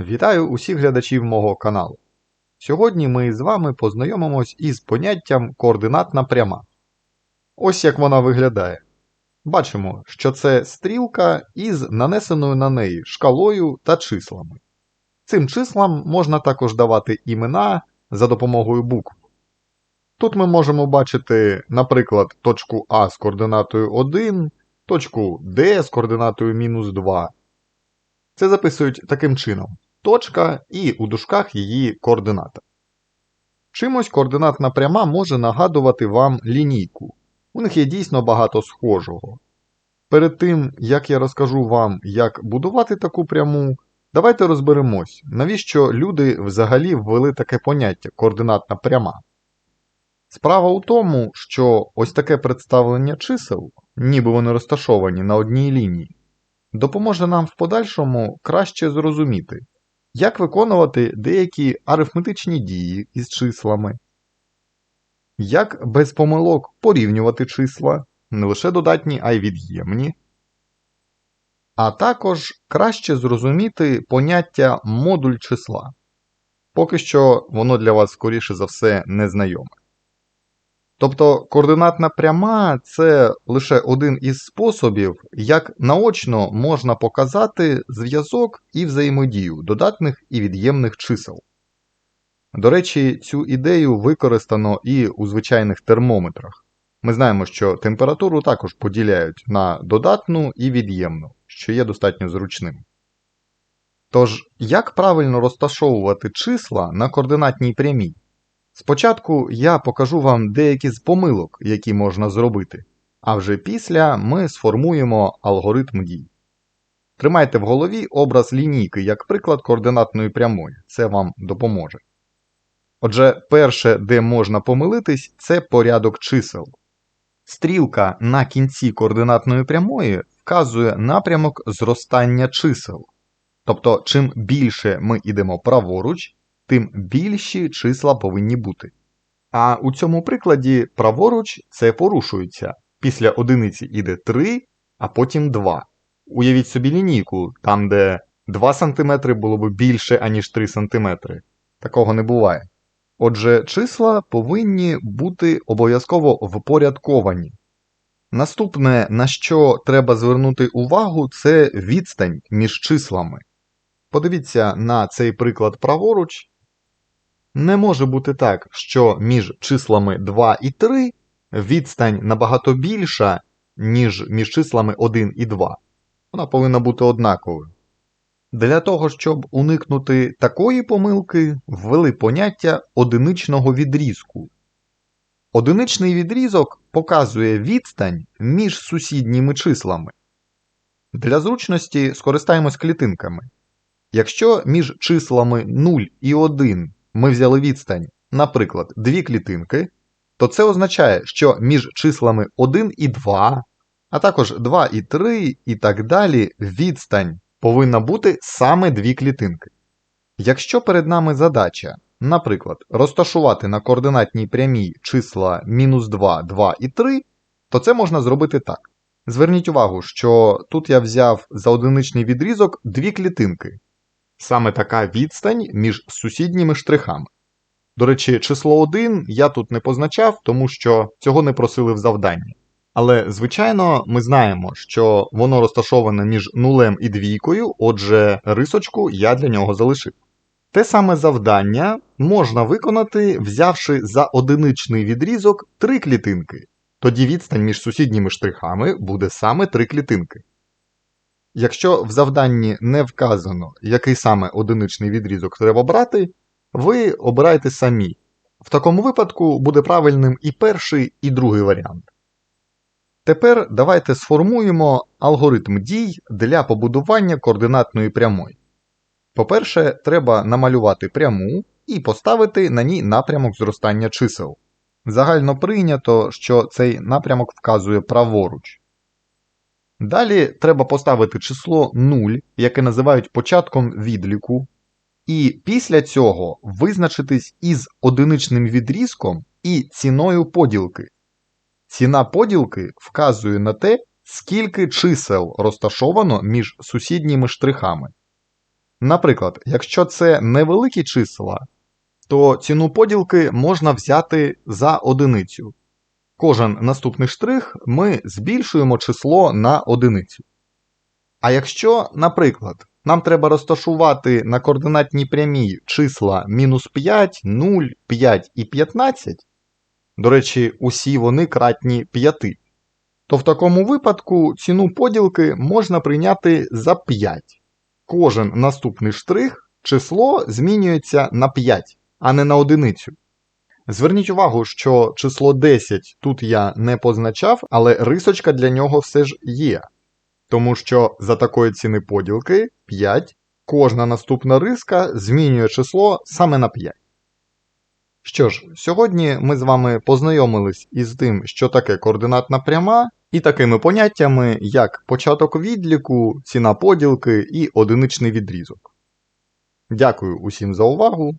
Вітаю усіх глядачів мого каналу. Сьогодні ми з вами познайомимось із поняттям координатна пряма. Ось як вона виглядає. Бачимо, що це стрілка із нанесеною на неї шкалою та числами. Цим числам можна також давати імена за допомогою букв. Тут ми можемо бачити, наприклад, точку А з координатою 1, точку Д з координатою мінус 2. Це записують таким чином: точка і у дужках її координата. Чимось координатна пряма може нагадувати вам лінійку. У них є дійсно багато схожого. Перед тим, як я розкажу вам, як будувати таку пряму, давайте розберемось, навіщо люди взагалі ввели таке поняття координатна пряма. Справа у тому, що ось таке представлення чисел, ніби вони розташовані на одній лінії, допоможе нам в подальшому краще зрозуміти, як виконувати деякі арифметичні дії із числами, як без помилок порівнювати числа, не лише додатні, а й від'ємні, а також краще зрозуміти поняття модуль числа. Поки що воно для вас, скоріше за все, незнайоме. Тобто координатна пряма це лише один із способів, як наочно можна показати зв'язок і взаємодію додатних і від'ємних чисел. До речі, цю ідею використано і у звичайних термометрах. Ми знаємо, що температуру також поділяють на додатну і від'ємну, що є достатньо зручним. Тож, як правильно розташовувати числа на координатній прямій? Спочатку я покажу вам деякі з помилок, які можна зробити, а вже після ми сформуємо алгоритм дій. Тримайте в голові образ лінійки як приклад координатної прямої, це вам допоможе. Отже, перше, де можна помилитись, це порядок чисел. Стрілка на кінці координатної прямої вказує напрямок зростання чисел. Тобто, чим більше ми йдемо праворуч, тим більші числа повинні бути. А у цьому прикладі праворуч це порушується. Після одиниці йде 3, а потім 2. Уявіть собі лінійку, там, де 2 см було б більше, аніж 3 см. Такого не буває. Отже, числа повинні бути обов'язково впорядковані. Наступне, на що треба звернути увагу, це відстань між числами. Подивіться на цей приклад праворуч. Не може бути так, що між числами 2 і 3 відстань набагато більша, ніж між числами 1 і 2. Вона повинна бути однаковою. Для того, щоб уникнути такої помилки, ввели поняття одиничного відрізку. Одиничний відрізок показує відстань між сусідніми числами. Для зручності скористаємось клітинками. Якщо між числами 0 і 1 ми взяли відстань, наприклад, дві клітинки, то це означає, що між числами 1 і 2, а також 2 і 3 і так далі відстань повинна бути саме дві клітинки. Якщо перед нами задача, наприклад, розташувати на координатній прямій числа мінус 2, 2 і 3, то це можна зробити так. Зверніть увагу, що тут я взяв за одиничний відрізок дві клітинки. Саме така відстань між сусідніми штрихами. До речі, число 1 я тут не позначав, тому що цього не просили в завданні. Але, звичайно, ми знаємо, що воно розташоване між нулем і двійкою, отже, рисочку я для нього залишив. Те саме завдання можна виконати, взявши за одиничний відрізок три клітинки. Тоді відстань між сусідніми штрихами буде саме три клітинки. Якщо в завданні не вказано, який саме одиничний відрізок треба брати, ви обирайте самі. В такому випадку буде правильним і перший, і другий варіант. Тепер давайте сформуємо алгоритм дій для побудування координатної прямої. По-перше, треба намалювати пряму і поставити на ній напрямок зростання чисел. Загально прийнято, що цей напрямок вказує праворуч. Далі треба поставити число 0, яке називають початком відліку, і після цього визначитись із одиничним відрізком і ціною поділки. Ціна поділки вказує на те, скільки чисел розташовано між сусідніми штрихами. Наприклад, якщо це невеликі числа, то ціну поділки можна взяти за одиницю. Кожен наступний штрих ми збільшуємо число на одиницю. А якщо, наприклад, нам треба розташувати на координатній прямій числа мінус 5, 0, 5 і 15, до речі, усі вони кратні 5, то в такому випадку ціну поділки можна прийняти за 5. Кожен наступний штрих число змінюється на 5, а не на одиницю. Зверніть увагу, що число 10 тут я не позначав, але рисочка для нього все ж є. Тому що за такої ціни поділки 5, кожна наступна риска змінює число саме на 5. Що ж, сьогодні ми з вами познайомились із тим, що таке координатна пряма, і такими поняттями, як початок відліку, ціна поділки і одиничний відрізок. Дякую усім за увагу